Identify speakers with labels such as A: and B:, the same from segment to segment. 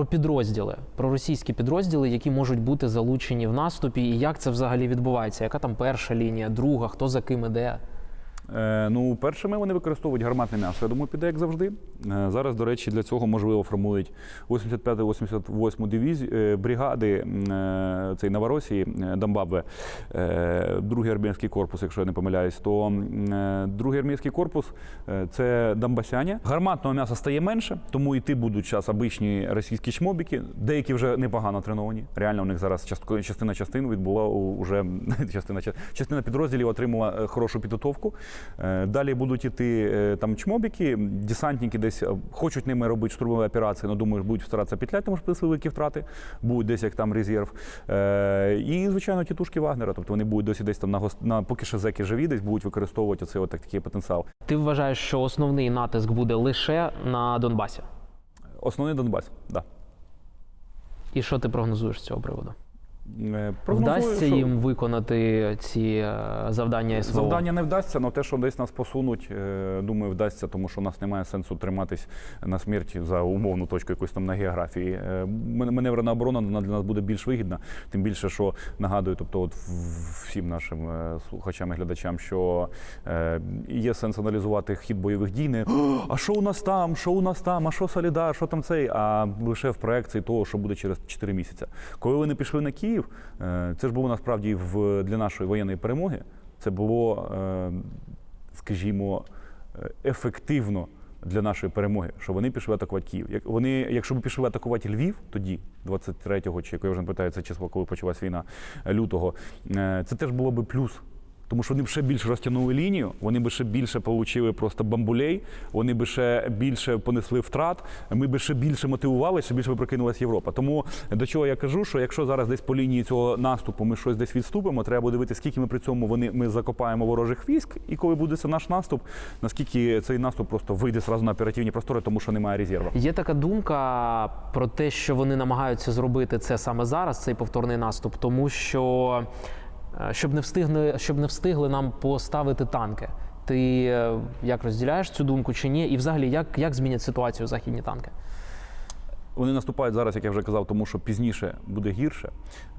A: про підрозділи, про російські підрозділи, які можуть бути залучені в наступі, і як це взагалі відбувається? Яка там перша лінія, друга, хто за ким іде?
B: Е, ну, першими вони використовують гарматне м'ясо. Я думаю, піде як завжди. Е, зараз, до речі, для цього можливо формують 85-88 дивізію е, бригади цей Новоросії, е, Домбабве, е, другий армійський корпус, якщо я не помиляюсь, то другий армійський корпус це Донбасяні. Гарматного м'яса стає менше, тому йти будуть зараз обичні російські чмобіки. Деякі вже непогано треновані. Реально, у них зараз частина частин відбула уже частина частина підрозділів отримала хорошу підготовку. Е, Далі будуть іти е, там чмобіки, десантники десь е, хочуть ними робити штурмові операції, але думаю, будуть старатися петляти, тому що принесли великі втрати, будуть десь як там резерв. І, звичайно, тітушки Вагнера, тобто вони будуть досі десь там на, на поки що зеки живі, десь будуть використовувати оцей от такий потенціал.
A: Ти вважаєш, що основний натиск буде лише на Донбасі?
B: Основний Донбас, да.
A: І що ти прогнозуєш з цього приводу?
B: Е,
A: Вдасться
B: що-
A: їм виконати ці е, завдання СВО?
B: Завдання не вдасться, але те, що десь нас посунуть, е, думаю, вдасться, тому що у нас немає сенсу триматись на смерть за умовну точку якусь там на географії. Маневрена оборона вона для нас буде більш вигідна, тим більше, що нагадую, тобто, от всім нашим слухачам і глядачам, що є сенс аналізувати хід бойових дій. Не а що у нас там, що у нас там, а що Солідар, що там цей, а лише в проекції того, що буде через 4 місяці. Коли вони пішли на Київ, е, це ж було насправді в для нашої воєнної перемоги. Це було, е, скажімо, е, ефективно для нашої перемоги, що вони пішли атакувати Київ. Як вони, якщо б пішли атакувати Львів тоді, 23-го, чи як я вже не питаю, це число, коли почалась війна лютого, це теж було би плюс. Тому що вони б ще більше розтягнули лінію, вони б ще більше отримали просто бамбулей, вони б ще більше понесли втрат, ми б ще більше мотивували, ще більше б прокинулась Європа. Тому до чого я кажу, що якщо зараз десь по лінії цього наступу ми щось десь відступимо, треба дивитися, скільки ми при цьому вони ми закопаємо ворожих військ, і коли буде це наш наступ, наскільки цей наступ просто вийде зразу на оперативні простори, тому що немає резерву.
A: Є така думка про те, що вони намагаються зробити це саме зараз, цей повторний наступ, тому що щоб не встигли, щоб не встигли нам поставити танки. Ти е, як розділяєш цю думку чи ні? І взагалі, як, як змінять ситуацію західні танки?
B: Вони наступають зараз, як я вже казав, тому що пізніше буде гірше.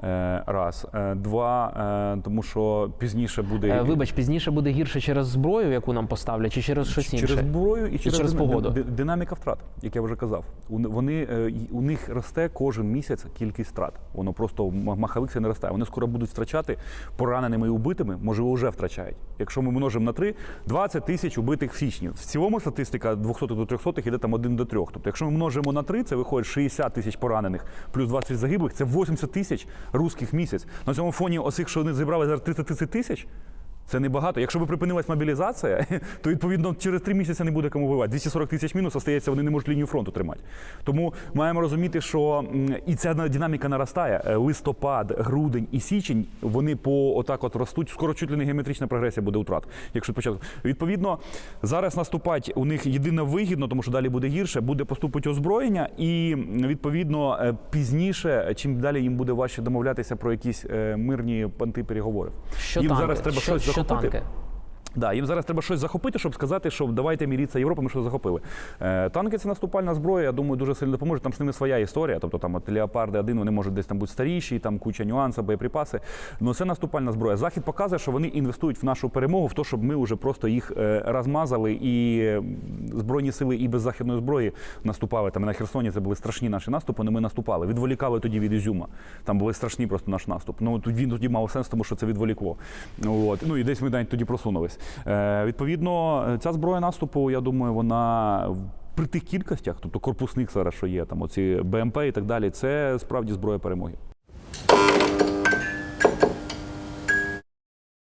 B: Е, раз. Е, два, е, тому що пізніше буде
A: Вибач, пізніше буде гірше через зброю, яку нам поставлять, чи через щось інше?
B: Через зброю і через,
A: через погоду.
B: Динаміка втрат, як я вже казав. У- Вони, у них росте кожен місяць кількість втрат. Воно просто маховик це не росте. Вони скоро будуть втрачати пораненими і убитими, можливо, вже втрачають. Якщо ми множимо на 3, 20 тисяч убитих в січні. В цілому статистика 200 до 300 йде там 1 до 3. Тобто, якщо ми множимо на 3, це виходить 60 тисяч поранених, плюс 20 загиблих, це 80 тисяч русських місяць. На цьому фоні оцих, що вони зібрали зараз 330 тисяч, це небагато. Якщо б припинилась мобілізація, то відповідно через три місяці не буде кому воювати. 240 тисяч мінус остається, вони не можуть лінію фронту тримати. Тому маємо розуміти, що і ця на- динаміка наростає. Е, Листопад, грудень і січень вони по отак от ростуть. Скоро чуть ли не геометрична прогресія буде утрат. Якщо спочатку відповідно зараз наступать у них єдине вигідно, тому що далі буде гірше, буде поступити озброєння, і відповідно е, пізніше, чим далі їм буде важче домовлятися про якісь е, мирні панти переговорів.
A: Що
B: їм
A: танки?
B: зараз треба
A: що,
B: щось
A: що
B: захопити. Да, їм зараз треба щось захопити, щоб сказати, що давайте міріться Європа, ми що захопили. Е, танки це наступальна зброя, я думаю, дуже сильно допоможе. Там з ними своя історія. Тобто там от Леопарди 1 вони можуть десь там бути старіші, там куча нюансів, боєприпаси. Ну це наступальна зброя. Захід показує, що вони інвестують в нашу перемогу, в те, щоб ми вже просто їх е, розмазали і збройні сили і без західної зброї наступали. Там на Херсоні це були страшні наші наступи, але ми наступали. Відволікали тоді від Ізюма. Там були страшні просто наш наступ. Ну тут він тоді мав сенс, тому що це відволікло. От. Ну і десь ми навіть тоді просунулись. Е, відповідно, ця зброя наступу, я думаю, вона. При тих кількостях, тобто корпусних зараз, що є, там оці БМП і так далі, це справді зброя перемоги.